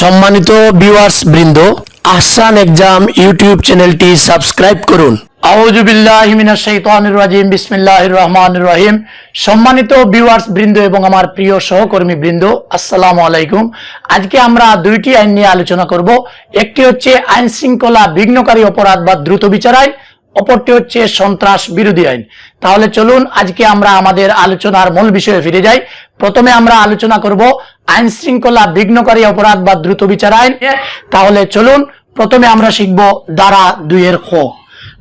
সম্মানিত ভিউয়ার্স বৃন্দ, Ahsan exam YouTube চ্যানেলটি সাবস্ক্রাইব করুন। আউযু বিল্লাহি মিনাশ শাইতানির রাজিম, বিসমিল্লাহির রহমানির রহিম। সম্মানিত ভিউয়ার্স বৃন্দ এবং আমার প্রিয় সহকর্মী বৃন্দ, আসসালামু আলাইকুম। আজকে আমরা দুইটি আইন নিয়ে আলোচনা করব। একটি হচ্ছে আইন শৃঙ্খলা বিঘ্নকারী অপরাধ বা দ্রুত বিচার আইন অপরটি হচ্ছে সন্ত্রাস বিরোধী আইন। তাহলে চলুন আজকে আমরা আমাদের আলোচনার মূল বিষয়ে ফিরে যাই। প্রথমে আমরা আলোচনা করব আইন শৃঙ্খলা বিঘ্নকারী অপরাধ বা দ্রুত বিচার আইন। তাহলে চলুন, প্রথমে আমরা শিখব দ্বারা দুইয়ের খ।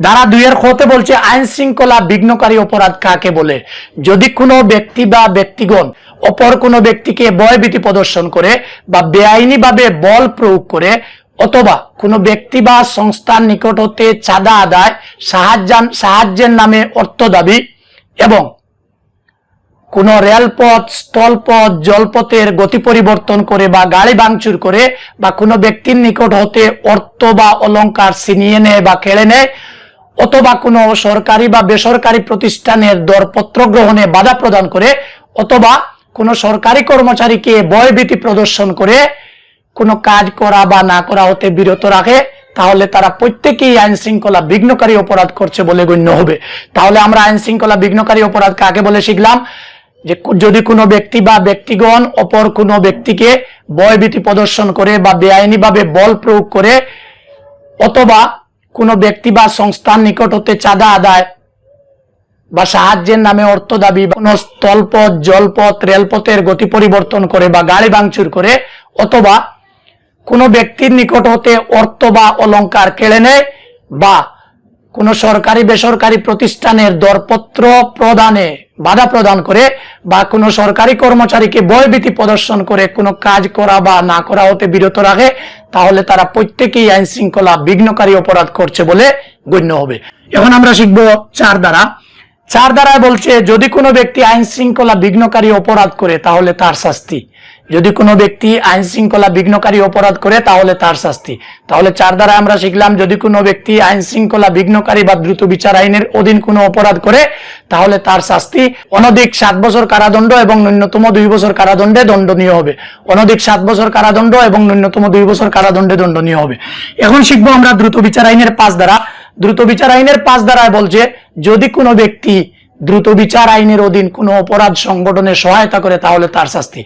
দ্বারা দুইয়ের খতে বলছে আইন শৃঙ্খলা বিঘ্নকারী অপরাধ কাকে বলে? যদি কোনো ব্যক্তি বা ব্যক্তিগণ অপর কোনো ব্যক্তিকে ভয়ভীতি প্রদর্শন করে বা বেআইনিভাবে বল প্রয়োগ করে, অথবা কোনো ব্যক্তি বা সংস্থার নিকট হতে চাঁদা আদায় সাহায্য সাহায্যের নামে অর্থ দাবি এবং কোন রেলপথ, স্থলপথ, জলপথের গতি পরিবর্তন করে বা গাড়ি ভাঙচুর করে বা কোনো ব্যক্তির নিকট হতে অর্থ বা অলংকার ছিনিয়ে নেয় বা কেড়ে নেয়, অথবা কোনো সরকারি বা বেসরকারি প্রতিষ্ঠানের দরপত্র গ্রহণে বাধা প্রদান করে, অথবা কোনো সরকারি কর্মচারীকে ভয়ভীতি প্রদর্শন করে, কোনো কাজ করা বা না করা হতে বিরত রাখে, তাহলে তারা প্রত্যেকেই আইন শৃঙ্খলা বিঘ্নকারী অপরাধ করছে বলে গণ্য হবে। তাহলে আমরা আইন শৃঙ্খলা বিঘ্নকারী অপরাধ কাকে বলে শিখলাম? যে যদি কোনো ব্যক্তি বা ব্যক্তিগণ অপর কোনো ব্যক্তিকে ভয়ভীতি প্রদর্শন করে বা বেআইনিভাবে বল প্রয়োগ করে, অথবা কোনো ব্যক্তি বা সংস্থার নিকট হতে চাঁদা আদায় বা সাহায্যের নামে অর্থ দাবি কোনো স্থলপথ, জলপথ, রেলপথের গতি পরিবর্তন করে বা গাড়ি ভাঙচুর করে, অথবা কোনো ব্যক্তির নিকট হতে অর্থ বা অলংকার কেড়ে নেয় বা কোনো সরকারি বেসরকারি প্রতিষ্ঠানের দরপত্র প্রদানে বাধা প্রদান করে বা কোনো সরকারি কর্মচারীকে ভয়ভীতি প্রদর্শন করে কোনো কাজ করা বা না করা হতে বিরত রাখে, তাহলে তারা প্রত্যেকেই আইন শৃঙ্খলা বিঘ্নকারী অপরাধ করছে বলে গণ্য হবে। এখন আমরা শিখব চার দ্বারা। চার দ্বারায় বলছে, যদি কোনো ব্যক্তি আইন শৃঙ্খলা বিঘ্নকারী অপরাধ করে, তাহলে তার শাস্তি। যদি কোনো ব্যক্তি আইন শৃঙ্খলা বিঘ্নকারী অপরাধ করে, তাহলে তার শাস্তি। তাহলে চার দ্বারা আমরা শিখলাম, যদি কোনো ব্যক্তি আইন শৃঙ্খলা বিঘ্নকারী বা দ্রুত বিচার আইনের অধীন কোনো অপরাধ করে, তাহলে তার শাস্তি। অনধিক সাত বছর কারাদণ্ড এবং ন্যূনতম দুই বছর কারাদণ্ডে দণ্ডনীয় হবে। অনধিক সাত বছর কারাদণ্ড এবং ন্যূনতম দুই বছর কারাদণ্ডে দণ্ডনীয় হবে। এখন শিখব আমরা দ্রুত বিচার আইনের পাঁচ দ্বারা। দ্রুত বিচার আইনের পাঁচ দ্বারায় বলছে, যদি কোনো ব্যক্তি দ্রুত বিচার আইনের অধীন কোনো অপরাধ সংগঠনে সহায়তা করে, তাহলে তার শাস্তি।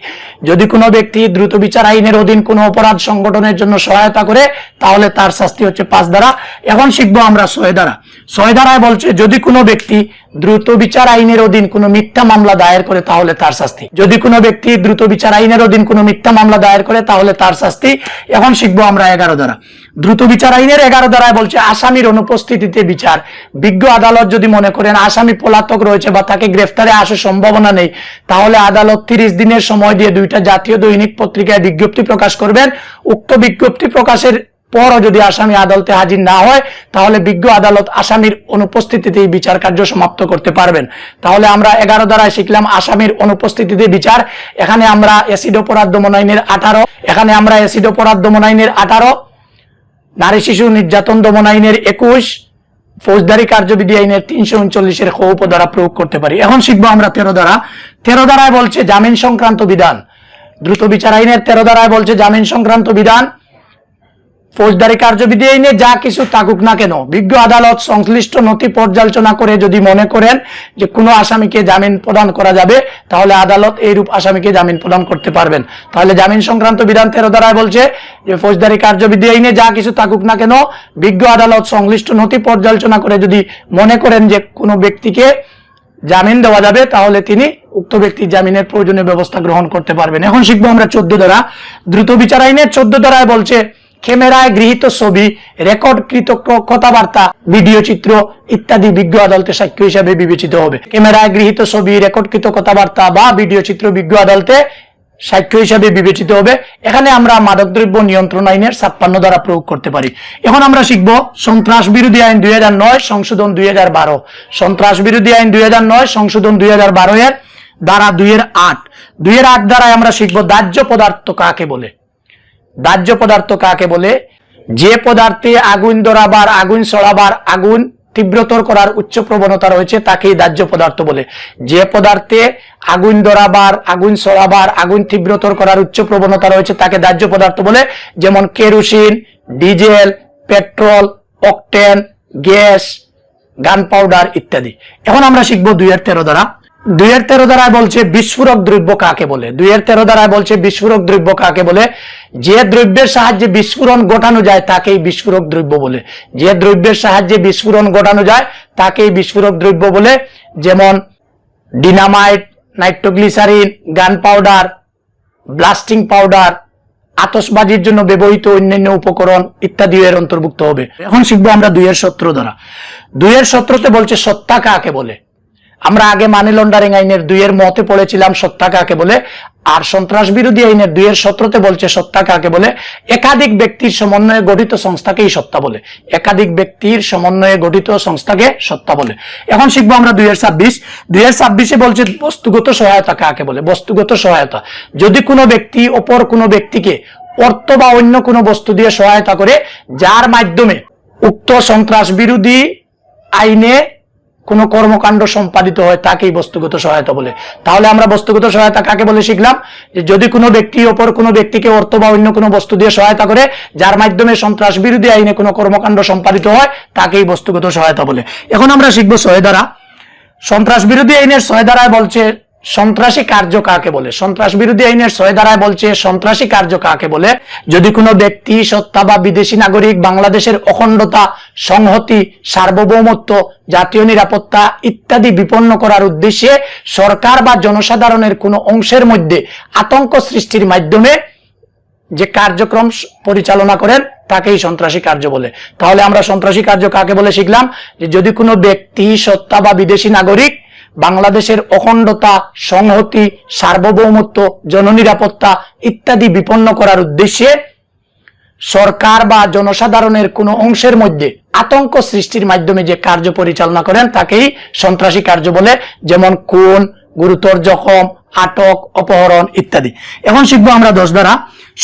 যদি কোনো ব্যক্তি দ্রুত বিচার আইনের অধীন কোনো অপরাধ সংগঠনের জন্য সহায়তা করে, তাহলে তার শাস্তি হচ্ছে পাঁচ দ্বারা এখন শিখব আমরা ছয় দ্বারা ছয় দ্বারায় বলছে, যদি কোনো ব্যক্তি দ্রুত বিচার আইনের অধীন কোনো মিথ্যা মামলা দায়ের করে তাহলে তার শাস্তি। যদি কোনো ব্যক্তি দ্রুত বিচার আইনের অধীন কোনো মিথ্যা মামলা দায়ের করে তাহলে তার শাস্তি। এখন শিখব আমরা এগারো দ্বারা দ্রুত বিচার আইনের এগারো দ্বারায় বলছে, আসামির অনুপস্থিতিতে বিচার। বিজ্ঞ আদালত যদি মনে করেন আসামি পলাতক রয়েছে বা তাকে গ্রেফতারে আসার সম্ভাবনা নেই, তাহলে আদালত তিরিশ দিনের সময় দিয়ে দুইটা জাতীয় দৈনিক পত্রিকায় বিজ্ঞপ্তি প্রকাশ করবেন। উক্ত বিজ্ঞপ্তি প্রকাশের পরও যদি আসামি আদালতে হাজির না হয়, তাহলে বিজ্ঞ আদালত আসামির অনুপস্থিতিতে বিচার কার্য সমাপ্ত করতে পারবেন। তাহলে আমরা এগারো দ্বারায় শিখলাম আসামির অনুপস্থিতিতে বিচার। এখানে আমরা এসিড অপরাধ দমন আইনের আঠারো। এখানে আমরা এসিড অপরাধ দমন আইনের আঠারো। নারী শিশু নির্যাতন দমন আইনের একুশ। ফৌজদারি কার্যবিধি আইনের তিনশো উনচল্লিশের খৌপ দ্বারা প্রয়োগ করতে পারি। এখন শিখব আমরা তেরো দ্বারা তেরো দ্বারায় বলছে জামিন সংক্রান্ত বিধান। দ্রুত বিচার আইনের তেরো দ্বারায় বলছে জামিন সংক্রান্ত বিধান। ফৌজদারি কার্যবিধি আইনে যা কিছু থাকুক না কেন, বিজ্ঞ আদালত সংশ্লিষ্ট নথি পর্যালোচনা করে যদি মনে করেন যে কোনো আসামিকে জামিন প্রদান করা যাবে, তাহলে আদালত এইরূপ আসামিকে জামিন প্রদান করতে পারবেন। তাহলে জামিন সংক্রান্ত বিধান তেরো দ্বারায় বলছে যে ফৌজদারি কার্যবিধি আইনে যা কিছু থাকুক না কেন, বিজ্ঞ আদালত সংশ্লিষ্ট নথি পর্যালোচনা করে যদি মনে করেন যে কোনো ব্যক্তিকে জামিন দেওয়া যাবে, তাহলে তিনি উক্ত ব্যক্তির জামিনের প্রয়োজনীয় ব্যবস্থা গ্রহণ করতে পারবেন। এখন শিখব আমরা চোদ্দ দ্বারা দ্রুত বিচার আইনের চোদ্দ দ্বারায় বলছে ক্যামেরায় গৃহীত ছবি, রেকর্ডকৃত ক- কথাবার্তা, ভিডিও চিত্র ইত্যাদি বিজ্ঞ আদালতে সাক্ষ্য হিসাবে বিবেচিত হবে। ক্যামেরায় গৃহীত ছবি, রেকর্ডকৃত কথাবার্তা বা ভিডিও চিত্র বিজ্ঞ আদালতে সাক্ষ্য হিসাবে বিবেচিত হবে। এখানে আমরা মাদকদ্রব্য নিয়ন্ত্রণ আইনের ছাপ্পান্ন দ্বারা প্রয়োগ করতে পারি। এখন আমরা শিখব সন্ত্রাস বিরোধী আইন দুই নয়, সংশোধন দুই বারো। সন্ত্রাস বিরোধী আইন দুই নয়, সংশোধন দুই হাজার বারো এর দ্বারা দুইয়ের আট। দুইয়ের আট দ্বারায় আমরা শিখব দাহ্য পদার্থ কাকে বলে? দাহ্য পদার্থ কাকে বলে? যে পদার্থে আগুন ধরাবার, আগুন ছড়াবার আগুন তীব্রতর করার উচ্চ প্রবণতা রয়েছে, তাকেই দাহ্য পদার্থ বলে। যে পদার্থে আগুন ধরাবার, আগুন ছড়াবার আগুন তীব্রতর করার উচ্চ প্রবণতা রয়েছে, তাকে দাহ্য পদার্থ বলে। যেমন kerosene, diesel, petrol, octane, gas gunpowder ইত্যাদি। এখন আমরা শিখব দুইয়ের তেরো দ্বারা। দুইয়ের তেরো দ্বারায় বলছে বিস্ফোরক দ্রব্য কাকে বলে? দুইয়ের তেরো দ্বারায় বলছে বিস্ফোরক দ্রব্য কাকে বলে? যে দ্রব্যের সাহায্যে বিস্ফোরণ ঘটানো যায়, তাকেই বিস্ফোরক দ্রব্য বলে। যে দ্রব্যের সাহায্যে বিস্ফোরণ ঘটানো যায়, তাকেই বিস্ফোরক দ্রব্য বলে। যেমন dynamite, nitroglycerin, gunpowder, blasting powder আতসবাজির জন্য ব্যবহৃত অন্যান্য উপকরণ ইত্যাদি এর অন্তর্ভুক্ত হবে। এখন শিখব আমরা দুইয়ের সত্র দ্বারা। দুইয়ের সত্রতে বলছে সত্তা কাকে বলে? আমরা আগে মানি লন্ডারিং আইনের দুইয়ের মতে পড়েছিলাম, সত্তা কাকে বলে? আর সন্ত্রাস বিরোধী আইনের দুইয়ের সত্রতে বলছে, সত্তা কাকে বলে? একাধিক ব্যক্তির সমন্বয়ে গঠিত সংস্থাকেই সত্তা বলে। একাধিক ব্যক্তির সমন্বয়ে গঠিত সংস্থাকে সত্তা বলে। এখন শিখব আমরা দুইয়ের ছাব্বিশ। দুইয়ের ছাব্বিশে বলছে, বস্তুগত সহায়তা কাকে বলে? বস্তুগত সহায়তা। যদি কোনো ব্যক্তি অপর কোনো ব্যক্তিকে অর্থ বা অন্য কোনো বস্তু দিয়ে সহায়তা করে, যার মাধ্যমে উক্ত সন্ত্রাস বিরোধী আইনে কোনো কর্মকাণ্ড সম্পাদিত হয়, তাকেই বস্তুগত সহায়তা বলে। তাহলে আমরা বস্তুগত সহায়তা কাকে বলে শিখলাম? যে যদি কোনো ব্যক্তি ওপর কোনো ব্যক্তিকে অর্থ বা অন্য কোনো বস্তু দিয়ে সহায়তা করে, যার মাধ্যমে সন্ত্রাস বিরোধী আইনে কোনো কর্মকাণ্ড সম্পাদিত হয়, তাকেই বস্তুগত সহায়তা বলে। এখন আমরা শিখব সহেদারা সন্ত্রাস বিরোধী আইনের সহেদারায় বলছে সন্ত্রাসী কার্য কাকে বলে? সন্ত্রাস বিরোধী আইনের ছয় ধারায় বলছে, সন্ত্রাসী কার্য কাকে বলে? যদি কোনো ব্যক্তি সত্তা বা বিদেশি নাগরিক বাংলাদেশের অখণ্ডতা, সংহতি, সার্বভৌমত্ব, জাতীয় নিরাপত্তা ইত্যাদি বিপন্ন করার উদ্দেশ্যে সরকার বা জনসাধারণের কোনো অংশের মধ্যে আতঙ্ক সৃষ্টির মাধ্যমে যে কার্যক্রম পরিচালনা করেন, তাকেই সন্ত্রাসী কার্য বলে। তাহলে আমরা সন্ত্রাসী কার্য কাকে বলে শিখলাম? যে যদি কোনো ব্যক্তি সত্তা বা বিদেশি নাগরিক বাংলাদেশের অখণ্ডতা, সংহতি, সার্বভৌমত্ব, জননিরাপত্তা ইত্যাদি বিপন্ন করার উদ্দেশ্যে সরকার বা জনসাধারণের কোনো অংশের মধ্যে আতঙ্ক সৃষ্টির মাধ্যমে যে কার্য পরিচালনা করেন, তাকেই সন্ত্রাসী কার্য বলে, যেমন খুন, গুরুতর জখম, আটক, অপহরণ ইত্যাদি। এখন শিখব আমরা দশ দ্বারা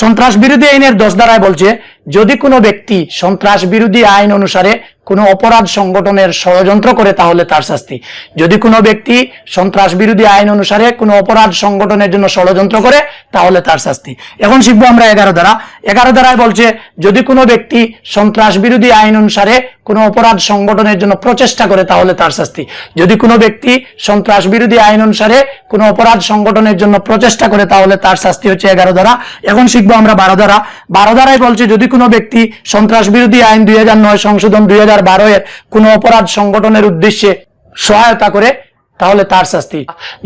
সন্ত্রাস বিরোধী আইনের দশ দ্বারায় বলছে, যদি কোনো ব্যক্তি সন্ত্রাস বিরোধী আইন অনুসারে কোনো অপরাধ সংগঠনের ষড়যন্ত্র করে তাহলে তার শাস্তি। যদি কোনো ব্যক্তি সন্ত্রাস বিরোধী আইন অনুসারে কোনো অপরাধ সংগঠনের জন্য ষড়যন্ত্র করে, তাহলে তার শাস্তি। এখন শিখব আমরা এগারো দ্বারা এগারো দ্বারায় বলছে, যদি কোনো ব্যক্তি সন্ত্রাস বিরোধী আইন অনুসারে কোনো অপরাধ সংগঠনের জন্য প্রচেষ্টা করে তাহলে তার শাস্তি। যদি কোনো ব্যক্তি সন্ত্রাস বিরোধী আইন অনুসারে কোনো অপরাধ সংগঠনের জন্য প্রচেষ্টা করে তাহলে তার শাস্তি হচ্ছে এগারো ধারা। এখন শিখব আমরা বারো ধারা। বারো ধারায় বলছি, যদি কোনো ব্যক্তি সন্ত্রাস বিরোধী আইন দুই হাজার নয় সংশোধন দুই হাজার বারো এর কোনো অপরাধ সংগঠনের উদ্দেশ্যে সহায়তা করে তাহলে তার শাস্তি।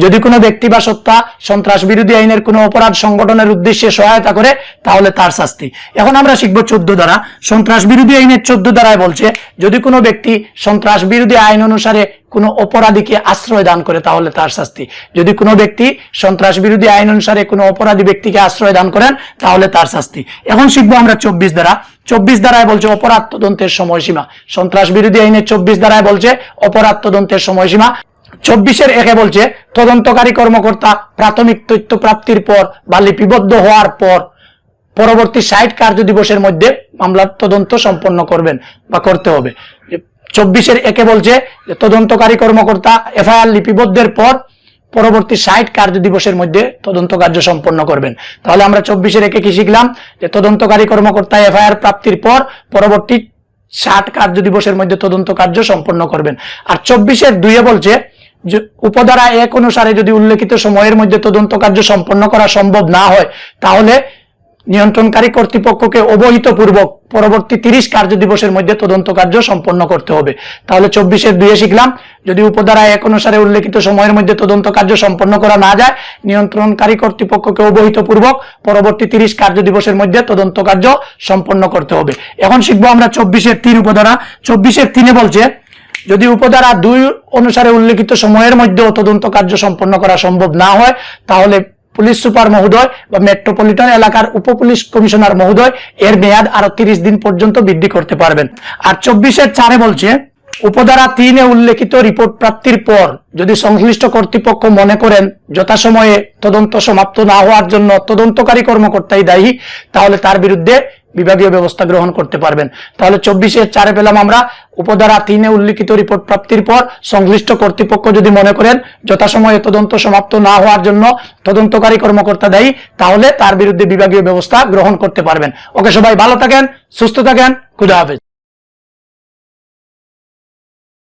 যদি কোনো ব্যক্তি বা সত্তা সন্ত্রাস বিরোধী আইনের কোনো অপরাধ সংগঠনের উদ্দেশ্যে সহায়তা করে, তাহলে তার শাস্তি। এখন আমরা শিখব চোদ্দ দ্বারা সন্ত্রাস বিরোধী আইনের চোদ্দ দ্বারায় বলছে, যদি কোনো ব্যক্তি সন্ত্রাস বিরোধী আইন অনুসারে কোনো অপরাধীকে আশ্রয় দান করে, তাহলে তার শাস্তি। যদি কোনো ব্যক্তি সন্ত্রাস বিরোধী আইন অনুসারে কোনো অপরাধী ব্যক্তিকে আশ্রয় দান করেন, তাহলে তার শাস্তি। এখন শিখব আমরা চব্বিশ দ্বারা চব্বিশ দ্বারায় বলছে, অপরাধ তদন্তের সময়সীমা। সন্ত্রাস বিরোধী আইনের চব্বিশ দ্বারায় বলছে, অপরাধ তদন্তের সময়সীমা চব্বিশের একে বলছে, তদন্তকারী কর্মকর্তা প্রাথমিক তথ্য প্রাপ্তির পর বা লিপিবদ্ধ হওয়ার পর পরবর্তী ষাট কার্য দিবসের মধ্যে মামলার তদন্ত সম্পন্ন করবেন বা করতে হবে। চব্বিশের একে বলছে, তদন্তকারী কর্মকর্তা এফআইআর লিপিবদ্ধের পর পরবর্তী ষাট কার্য দিবসের মধ্যে তদন্ত কার্য সম্পন্ন করবেন। তাহলে আমরা চব্বিশের একে কি শিখলাম? যে তদন্তকারী কর্মকর্তা এফআইআর প্রাপ্তির পর পরবর্তী ষাট কার্য দিবসের মধ্যে তদন্ত কার্য সম্পন্ন করবেন। আর চব্বিশের দুইয়ে বলছে উপধারা এক অনুসারে যদি উল্লেখিত সময়ের মধ্যে তদন্ত কার্য সম্পন্ন করা সম্ভব না হয়, তাহলে নিয়ন্ত্রণকারী কর্তৃপক্ষকে অবহিত পূর্বক পরবর্তী তিরিশ কার্য দিবসের মধ্যে তদন্ত কার্য সম্পন্ন করতে হবে। তাহলে চব্বিশের দুইয়ে শিখলাম, যদি উপধারা এক অনুসারে উল্লেখিত সময়ের মধ্যে তদন্ত কার্য সম্পন্ন করা না যায়, নিয়ন্ত্রণকারী কর্তৃপক্ষকে অবহিত পূর্বক পরবর্তী তিরিশ কার্য দিবসের মধ্যে তদন্ত কার্য সম্পন্ন করতে হবে। এখন শিখব আমরা চব্বিশের তিন উপধারা। চব্বিশের তিনে বলছে যদি উপধারা দুই অনুসারে উল্লেখিত সময়ের মধ্যেও তদন্ত কার্য সম্পন্ন করা সম্ভব না হয়, তাহলে পুলিশ সুপার মহোদয় বা মেট্রোপলিটন এলাকার উপ পুলিশ কমিশনার মহোদয় এর মেয়াদ আরও তিরিশ দিন পর্যন্ত বৃদ্ধি করতে পারবেন। আর চব্বিশের চারে বলছে, উপধারা তিনে উল্লেখিত রিপোর্ট প্রাপ্তির পর যদি সংশ্লিষ্ট কর্তৃপক্ষ মনে করেন যথাসময়ে তদন্ত সমাপ্ত না হওয়ার জন্য তদন্তকারী কর্মকর্তাই দায়ী, তাহলে তার বিরুদ্ধে বিভাগীয় ব্যবস্থা গ্রহণ করতে পারবেন। তাহলে চব্বিশে চারে পেলাম আমরা। উপধারা তিনে উল্লিখিত রিপোর্ট প্রাপ্তির পর সংশ্লিষ্ট কর্তৃপক্ষ যদি মনে করেন যথাসময়ে তদন্ত সমাপ্ত না হওয়ার জন্য তদন্তকারী কর্মকর্তা দেয়, তাহলে তার বিরুদ্ধে বিভাগীয় ব্যবস্থা গ্রহণ করতে পারবেন। ওকে সবাই ভালো থাকেন, সুস্থ থাকেন, খুদা হাফেজ।